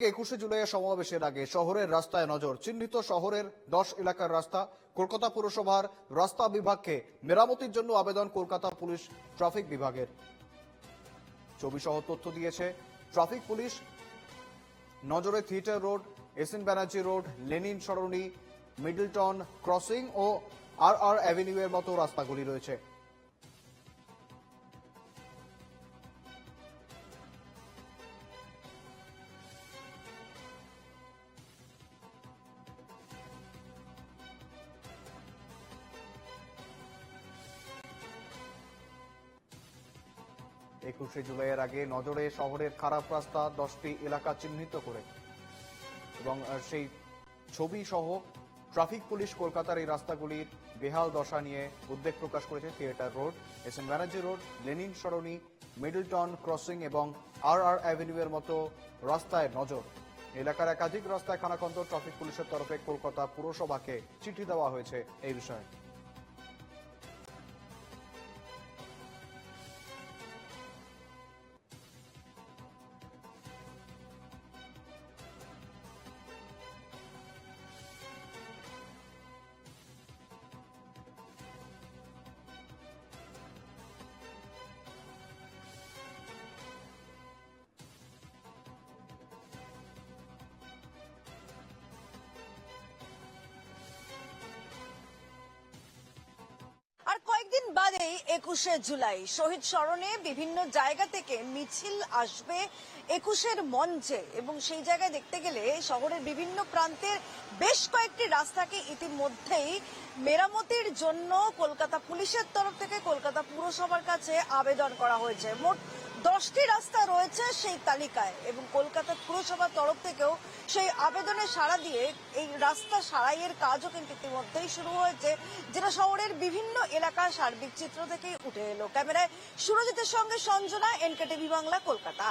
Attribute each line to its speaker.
Speaker 1: একুশে জুলাইয়ের সমাবেশের আগে শহরের রাস্তায় নজর, চিহ্নিত শহরের দশ এলাকার রাস্তা, কলকাতা পুরসভার রাস্তা বিভাগকে মেরামতির জন্য আবেদন কলকাতা পুলিশ ট্রাফিক বিভাগের। ছবি সহ তথ্য দিয়েছে, ট্রাফিক পুলিশ, নজরে theatre road S N Banerjee road, Lenin Sarani, Middleton crossing ও আর আর অ্যাভিনিউ এর মতো রাস্তাগুলি রয়েছে। একুশে জুলাইয়ের আগে নজরে শহরের খারাপ রাস্তা দশটি এলাকা চিহ্নিত করে। এবং সেই ছবি সহ ট্রাফিক পুলিশ কলকাতার এই রাস্তাগুলির বেহাল দশা নিয়ে উদ্বেগ প্রকাশ করেছে theatre road, S N Banerjee road, Lenin Sarani, Middleton crossing এবং আর আর অ্যাভিনিউ এর মতো রাস্তায় নজর। এলাকার একাধিক রাস্তায় খানাখন্দ ট্রাফিক পুলিশের তরফে কলকাতা পুরসভাকে চিঠি দেওয়া হয়েছে এই বিষয়ে।
Speaker 2: বাদেই একুশে জুলাই। শহীদ স্মরণে বিভিন্ন জায়গা থেকে মিছিল আসবে একুশের মঞ্চে এবং সেই জায়গায় দেখতে গেলে শহরের বিভিন্ন প্রান্তের বেশ কয়েকটি রাস্তাকে ইতিমধ্যেই মেরামতির জন্য কলকাতা পুলিশের তরফ থেকে কলকাতা পুরসভার কাছে আবেদন করা হয়েছে। মোট দশটি রাস্তা রয়েছে সেই তালিকায় এবং কলকাতা পুরসভার তরফ থেকেও সেই আবেদনে সাড়া দিয়ে এই রাস্তা সারাইয়ের কাজও কিন্তু ইতিমধ্যেই শুরু হয়েছে, যেটা শহরের বিভিন্ন এলাকার সার্বিক চিত্র থেকেই উঠে এলো। ক্যামেরায় সুরজিতের সঙ্গে সঞ্জনা এনকেটিভি বাংলা কলকাতা।